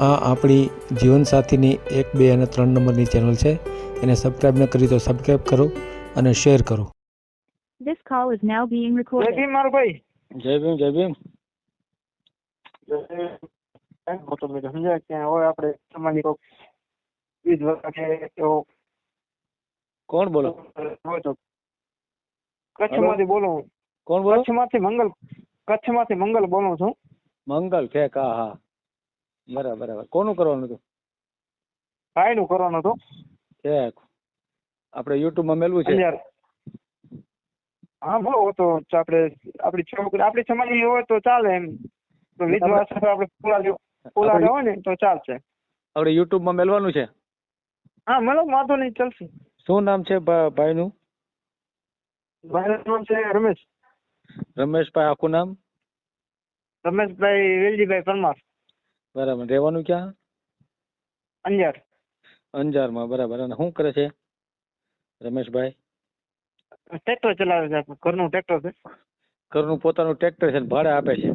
આ આપણી જીવનસાથીની એક બે અને ત્રણ નંબરની ચેનલ છે. એને સબસ્ક્રાઇબ ન કરી તો સબસ્ક્રાઇબ કરો અને શેર કરો. This call is now being જય ભીમ મારો ભાઈ. જય ભીમ જય ભીમ. એમ મોટો મેં સમજાય કે હવે આપણે સમાજની કોક વીજ કે એવો કોણ બોલો? હોય તો કચ્છમાંથી બોલું હું. કોણ બોલો? કચ્છમાંથી મંગલ કચ્છમાંથી મંગલ બોલું છું. મંગલ કે હા હા. બરાબર બરાબર. કોનું કરવાનું હતું? ભાઈનું કરવાનું હતું. કે આપણે યુટ્યુબમાં મેલવું છે? હા બોલો તો આપણે આપણી છોકરી આપણી સમાજની હોય તો ચાલે એમ. તો વિધવા સાથે આપણે પુલા આપણે- હોય ને તો ચાલશે. આપણે યુટ્યુબમાં મેલવાનું છે? હા મેલો વાંધો નહીં ચાલશે. શું નામ છે ભા- ભાઈનું? ભાઈનું નામ છે રમેશ. રમેશભાઈ આખું નામ? રમેશભાઈ વેલજીભાઈ પરમાર. બરાબર. રહેવાનું ક્યાં? અંજાર. અંજારમાં બરાબર. અને શું કરે છે? રમેશભાઈ? ટ્રેક્ટર ચલાવે છે ઘરનું ટ્રેક્ટર છે. ઘરનું પોતાનું ટ્રેક્ટર છે ને ભાડે આપે છે.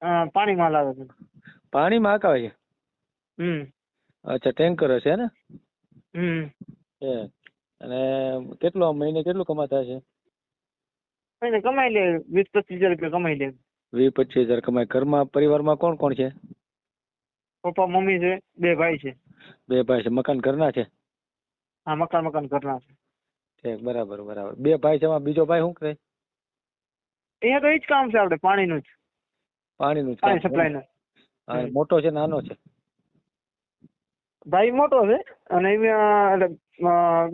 અ, પાણી માલ આવે છે. પાણીમાં હાંકાવે છે? હમ. અચ્છા ટેન્કર હશે ને? હમ. છે અને કેટલો મહિને કેટલું કમાતા છે મહિને કમાઈ લે વીસ પચીસ હજાર રૂપિયા કમાઈ લે. વીસ પચીસ હજાર કમાય. ઘરમાં પરિવારમાં કોણ કોણ છે? પપ્પા મમ્મી છે બે ભાઈ છે. બે ભાઈ છે. મકાન ઘરના છે? હા મકાન મકાન ઘરના છે. ઠીક બરાબર બરાબર. બે ભાઈ છે એમાં બીજો ભાઈ શું કરે? અહીંયા તો એ જ કામ છે આપણે પાણીનું જ. પાણીનું જ પાણી છે. સપ્લાયનું હા, મોટો છે નાનો છે? ભાઈ મોટો છે અને એમાં એટલે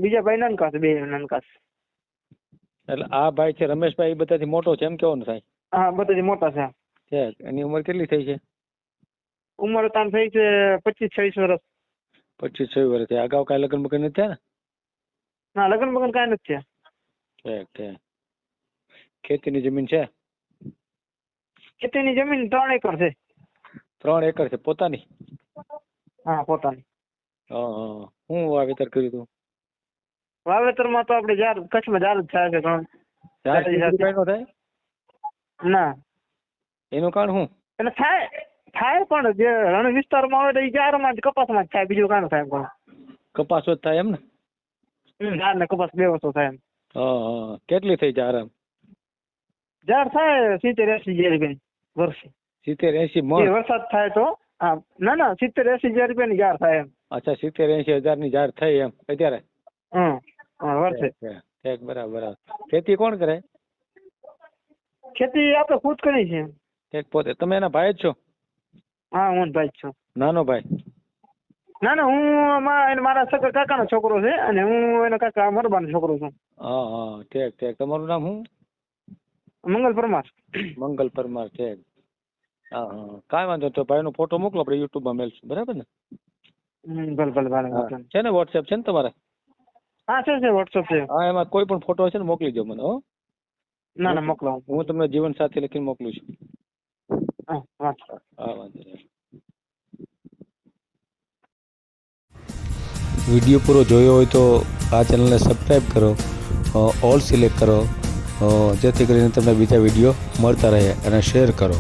બીજા ભાઈ નાનકા છે બે નાનકા છે. એટલે આ ભાઈ છે રમેશભાઈ એ બધાથી મોટો છે એમ કેવો ને થાય? હા બધાથી મોટા છે. એની ઉંમર કેટલી થઈ છે? ઉંમર તાન થઈ છે પચીસ છવ્વીસ વર્ષ પચીસ છવ્વીસ વર્ષ થયા. અગાઉ કાંઈ લગ્ન બગન નથી થયા ને? ના લગ્ન બગન કાંઈ નથી થયા. ઠીક ઠીક. ખેતીની જમીન છે? ખેતીની જમીન ત્રણ એકર છે. ત્રણ એકર છે? પોતાની? હા પોતાની. હા વાવેતર કર્યું હતું? વાવેતરમાં તો આપણે જાર કચ્છમાં જાર જ થાય છે સાચી. રૂપિયાનો થાય? ના. એનું કારણ શું? એટલે થાય થાય પણ જે રણ વિસ્તારમાં આવે તો એ જારમાં જ કપાસમાં જ થાય બીજું કાંઈ થાય પણ. કપાસો જ થાય એમ ને? જાર ને કપાસ બે વસ્તુ થાય એમ. હા કેટલી થઈ જાર એમ? જાર થાય સિત્તેર એસી હજાર રૂપિયાની વર્ષે. સિત્તેર એસી મણ? વરસાદ થાય તો હા ના ના સિત્તેર એસી હજાર રૂપિયાની જાર થાય એમ. અચ્છા સિત્તેર એસી હજારની ઝાડ થઈ એમ અત્યારે? હમ વર્ષે. બરાબર. ખેતી કોણ કરે? ખેતી આપણે ખુદ કરી છે. ઠીક પોતે. તમે એના ભાઈ જ છો? હા હું ભાઈ જ છું. નાનો ભાઈ? ના ના હું મારા સગા કાકાનો છોકરો છે અને હું એનો કાકા મરબાનો છોકરો છું. હા હા ઠીક ઠીક. તમારું નામ શું? મંગલ પરમાર. મંગલ પરમાર ઠીક. હા હા કાંઈ વાંધો. તો ભાઈનો ફોટો મોકલો આપણે યુટ્યુબમાં મેલશું. બરાબર ને? ભલે ભલે ભલે છે ને વોટ્સએપ છે ને તમારે? હા છે છે વોટ્સઅપ છે. હા એમાં કોઈ પણ ફોટો હશે ને મોકલી દો મને હો. ના ના મોકલો. હું તમને જીવન સાથી લખીને મોકલું છું. હા વાંધો વીડિયો પૂરો જોયો હોય તો આ ચેનલને સબસ્ક્રાઈબ કરો ઓલ સિલેક્ટ કરો જેથી કરીને તમને બીજા વીડિયો મળતા રહે અને શેર કરો.